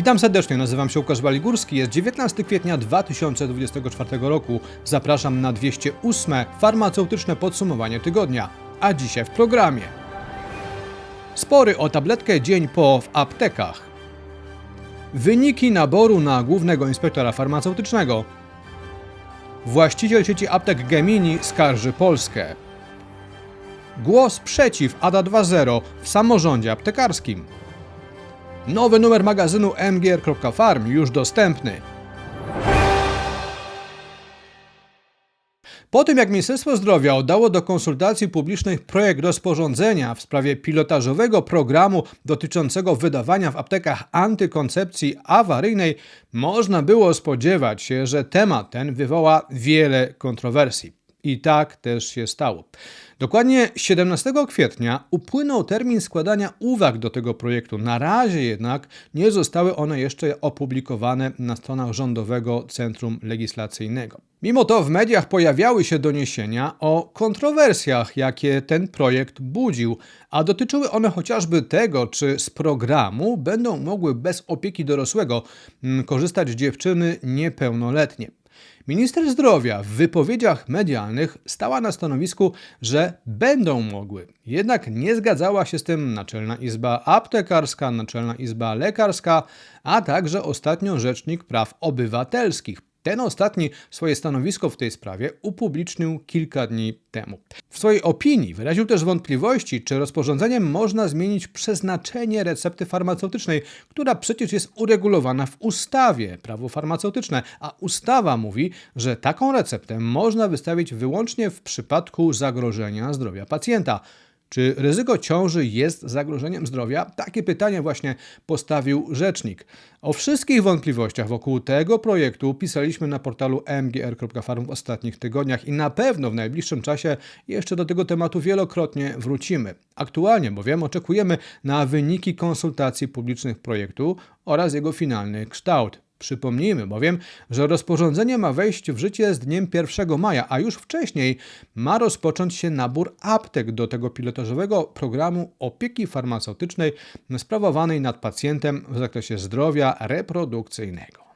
Witam serdecznie, nazywam się Łukasz Waligórski, jest 19 kwietnia 2024 roku. Zapraszam na 208 farmaceutyczne podsumowanie tygodnia, a dzisiaj w programie. Spory o tabletkę dzień po w aptekach. Wyniki naboru na głównego inspektora farmaceutycznego. Właściciel sieci aptek Gemini skarży Polskę. Głos przeciw ADA 2.0 w samorządzie aptekarskim. Nowy numer magazynu mgr.farm już dostępny. Po tym jak Ministerstwo Zdrowia oddało do konsultacji publicznych projekt rozporządzenia w sprawie pilotażowego programu dotyczącego wydawania w aptekach antykoncepcji awaryjnej, można było spodziewać się, że temat ten wywoła wiele kontrowersji. I tak też się stało. Dokładnie 17 kwietnia upłynął termin składania uwag do tego projektu. Na razie jednak nie zostały one jeszcze opublikowane na stronach Rządowego Centrum Legislacyjnego. Mimo to w mediach pojawiały się doniesienia o kontrowersjach, jakie ten projekt budził, a dotyczyły one chociażby tego, czy z programu będą mogły bez opieki dorosłego mm, korzystać dziewczyny niepełnoletnie. Minister zdrowia w wypowiedziach medialnych stała na stanowisku, że będą mogły. Jednak nie zgadzała się z tym Naczelna Izba Aptekarska, Naczelna Izba Lekarska, a także ostatnio Rzecznik Praw Obywatelskich. Ten ostatni swoje stanowisko w tej sprawie upublicznił kilka dni temu. W swojej opinii wyraził też wątpliwości, czy rozporządzeniem można zmienić przeznaczenie recepty farmaceutycznej, która przecież jest uregulowana w ustawie prawo farmaceutyczne, a ustawa mówi, że taką receptę można wystawić wyłącznie w przypadku zagrożenia zdrowia pacjenta. Czy ryzyko ciąży jest zagrożeniem zdrowia? Takie pytanie właśnie postawił rzecznik. O wszystkich wątpliwościach wokół tego projektu pisaliśmy na portalu mgr.farm w ostatnich tygodniach i na pewno w najbliższym czasie jeszcze do tego tematu wielokrotnie wrócimy. Aktualnie bowiem oczekujemy na wyniki konsultacji publicznych projektu oraz jego finalny kształt. Przypomnijmy bowiem, że rozporządzenie ma wejść w życie z dniem 1 maja, a już wcześniej ma rozpocząć się nabór aptek do tego pilotażowego programu opieki farmaceutycznej sprawowanej nad pacjentem w zakresie zdrowia reprodukcyjnego.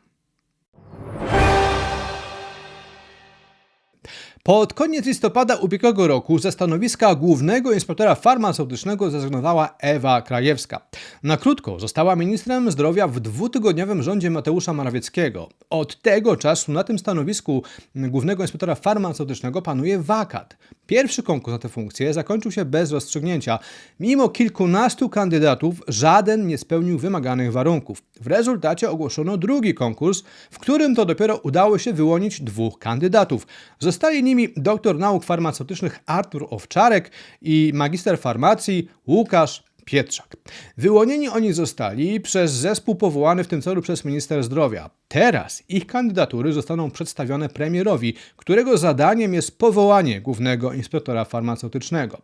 Pod koniec listopada ubiegłego roku ze stanowiska głównego inspektora farmaceutycznego zrezygnowała Ewa Krajewska. Na krótko została ministrem zdrowia w dwutygodniowym rządzie Mateusza Morawieckiego. Od tego czasu na tym stanowisku głównego inspektora farmaceutycznego panuje wakat. Pierwszy konkurs na tę funkcję zakończył się bez rozstrzygnięcia. Mimo kilkunastu kandydatów, żaden nie spełnił wymaganych warunków. W rezultacie ogłoszono drugi konkurs, w którym to dopiero udało się wyłonić dwóch kandydatów. Zostali nimi doktor nauk farmaceutycznych Artur Owczarek i magister farmacji Łukasz Pietrzak. Wyłonieni oni zostali przez zespół powołany w tym celu przez minister zdrowia. Teraz ich kandydatury zostaną przedstawione premierowi, którego zadaniem jest powołanie głównego inspektora farmaceutycznego.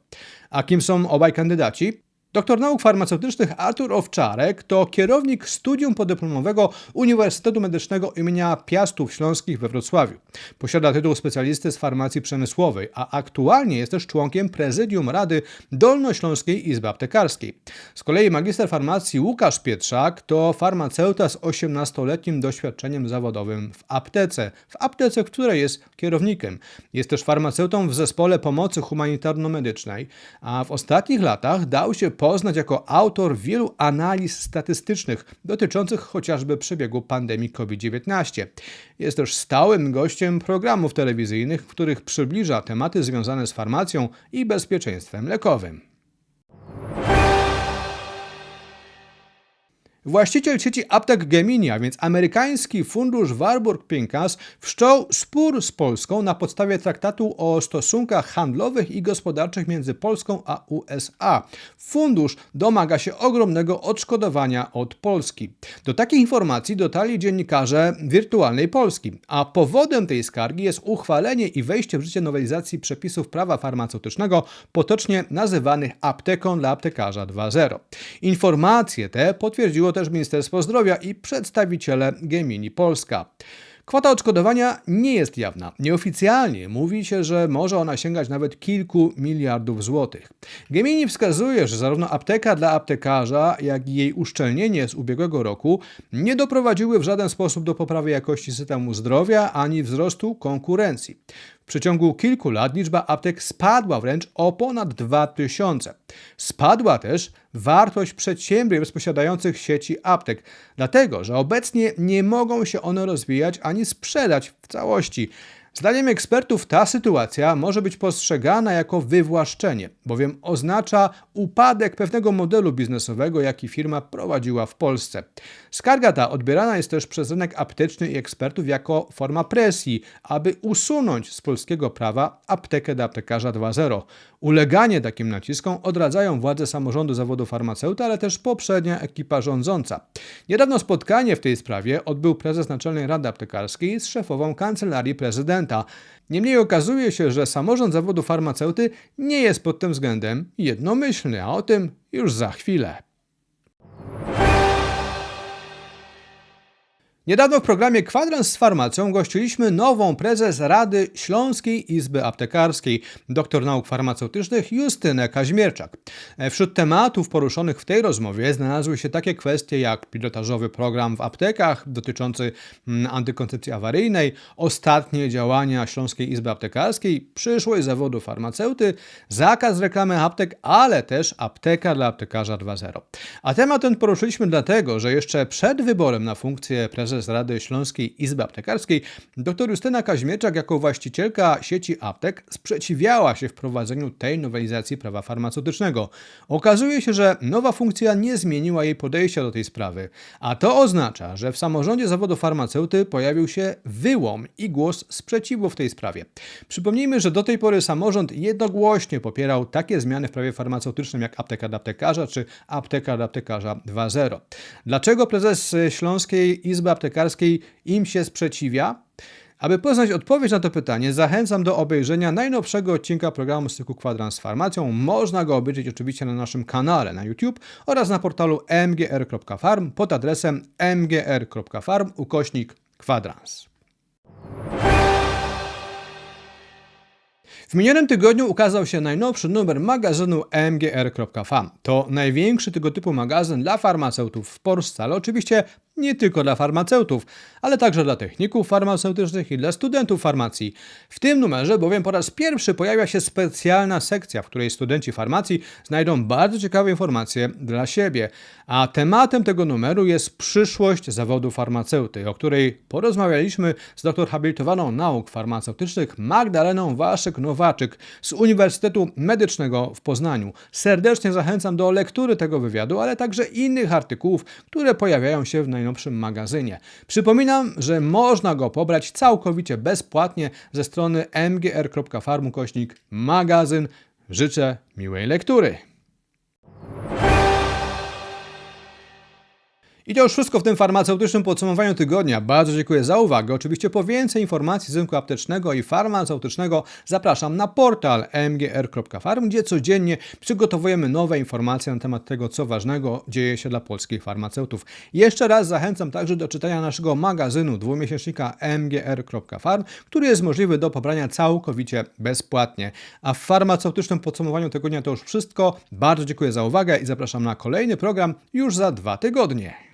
A kim są obaj kandydaci? Doktor nauk farmaceutycznych Artur Owczarek to kierownik studium podyplomowego Uniwersytetu Medycznego imienia Piastów Śląskich we Wrocławiu. Posiada tytuł specjalisty z farmacji przemysłowej, a aktualnie jest też członkiem prezydium Rady Dolnośląskiej Izby Aptekarskiej. Z kolei magister farmacji Łukasz Pietrzak to farmaceuta z 18-letnim doświadczeniem zawodowym w aptece, w aptece, w której jest kierownikiem. Jest też farmaceutą w zespole pomocy humanitarno-medycznej, a w ostatnich latach dał się poznać jako autor wielu analiz statystycznych dotyczących chociażby przebiegu pandemii COVID-19. Jest też stałym gościem programów telewizyjnych, w których przybliża tematy związane z farmacją i bezpieczeństwem lekowym. Właściciel sieci aptek Gemini, a więc amerykański fundusz Warburg Pincus, wszczął spór z Polską na podstawie traktatu o stosunkach handlowych i gospodarczych między Polską a USA. Fundusz domaga się ogromnego odszkodowania od Polski. Do takich informacji dotarli dziennikarze Wirtualnej Polski, a powodem tej skargi jest uchwalenie i wejście w życie nowelizacji przepisów prawa farmaceutycznego, potocznie nazywanych apteką dla aptekarza 2.0. Informacje te potwierdziło też Ministerstwo Zdrowia i przedstawiciele Gemini Polska. Kwota odszkodowania nie jest jawna. Nieoficjalnie mówi się, że może ona sięgać nawet kilku miliardów złotych. Gemini wskazuje, że zarówno apteka dla aptekarza, jak i jej uszczelnienie z ubiegłego roku nie doprowadziły w żaden sposób do poprawy jakości systemu zdrowia ani wzrostu konkurencji. Przeciągu kilku lat liczba aptek spadła wręcz o ponad 2000. Spadła też wartość przedsiębiorstw posiadających sieci aptek, dlatego że obecnie nie mogą się one rozwijać ani sprzedać w całości. Zdaniem ekspertów ta sytuacja może być postrzegana jako wywłaszczenie, bowiem oznacza upadek pewnego modelu biznesowego, jaki firma prowadziła w Polsce. Skarga ta odbierana jest też przez rynek apteczny i ekspertów jako forma presji, aby usunąć z polskiego prawa aptekę do aptekarza 2.0. Uleganie takim naciskom odradzają władze samorządu zawodu farmaceuta, ale też poprzednia ekipa rządząca. Niedawno spotkanie w tej sprawie odbył prezes Naczelnej Rady Aptekarskiej z szefową Kancelarii Prezydenta. Niemniej okazuje się, że samorząd zawodu farmaceuty nie jest pod tym względem jednomyślny, a o tym już za chwilę. Niedawno w programie Kwadrans z Farmacją gościliśmy nową prezes Rady Śląskiej Izby Aptekarskiej, doktor nauk farmaceutycznych Justynę Kaźmierczak. Wśród tematów poruszonych w tej rozmowie znalazły się takie kwestie jak pilotażowy program w aptekach dotyczący mm, antykoncepcji awaryjnej, ostatnie działania Śląskiej Izby Aptekarskiej, przyszłość zawodu farmaceuty, zakaz reklamy aptek, ale też apteka dla aptekarza 2.0. A temat ten poruszyliśmy dlatego, że jeszcze przed wyborem na funkcję prezes prezes Rady Śląskiej Izby Aptekarskiej, dr Justyna Kaźmierczak jako właścicielka sieci aptek sprzeciwiała się wprowadzeniu tej nowelizacji prawa farmaceutycznego. Okazuje się, że nowa funkcja nie zmieniła jej podejścia do tej sprawy, a to oznacza, że w samorządzie zawodu farmaceuty pojawił się wyłom i głos sprzeciwu w tej sprawie. Przypomnijmy, że do tej pory samorząd jednogłośnie popierał takie zmiany w prawie farmaceutycznym jak apteka dla aptekarza czy apteka dla aptekarza 2.0. Dlaczego prezes Śląskiej Izby Aptekarskiej aptekarskiej im się sprzeciwia? Aby poznać odpowiedź na to pytanie, zachęcam do obejrzenia najnowszego odcinka programu Styku Kwadrans z Farmacją. Można go obejrzeć oczywiście na naszym kanale na YouTube oraz na portalu mgr.farm pod adresem mgr.farm ukośnik kwadrans. W minionym tygodniu ukazał się najnowszy numer magazynu mgr.farm. To największy tego typu magazyn dla farmaceutów w Polsce, ale oczywiście nie tylko dla farmaceutów, ale także dla techników farmaceutycznych i dla studentów farmacji. W tym numerze bowiem po raz pierwszy pojawia się specjalna sekcja, w której studenci farmacji znajdą bardzo ciekawe informacje dla siebie. A tematem tego numeru jest przyszłość zawodu farmaceuty, o której porozmawialiśmy z doktor habilitowaną nauk farmaceutycznych Magdaleną Waszek-Nowaczyk z Uniwersytetu Medycznego w Poznaniu. Serdecznie zachęcam do lektury tego wywiadu, ale także innych artykułów, które pojawiają się w najnowszym najnowszym magazynie. Przypominam, że można go pobrać całkowicie bezpłatnie ze strony mgr.farm kośnik magazyn. Życzę miłej lektury. I to już wszystko w tym farmaceutycznym podsumowaniu tygodnia. Bardzo dziękuję za uwagę. Oczywiście po więcej informacji z rynku aptecznego i farmaceutycznego zapraszam na portal mgr.farm, gdzie codziennie przygotowujemy nowe informacje na temat tego, co ważnego dzieje się dla polskich farmaceutów. Jeszcze raz zachęcam także do czytania naszego magazynu dwumiesięcznika mgr.farm, który jest możliwy do pobrania całkowicie bezpłatnie. A w farmaceutycznym podsumowaniu tygodnia to już wszystko. Bardzo dziękuję za uwagę i zapraszam na kolejny program już za dwa tygodnie.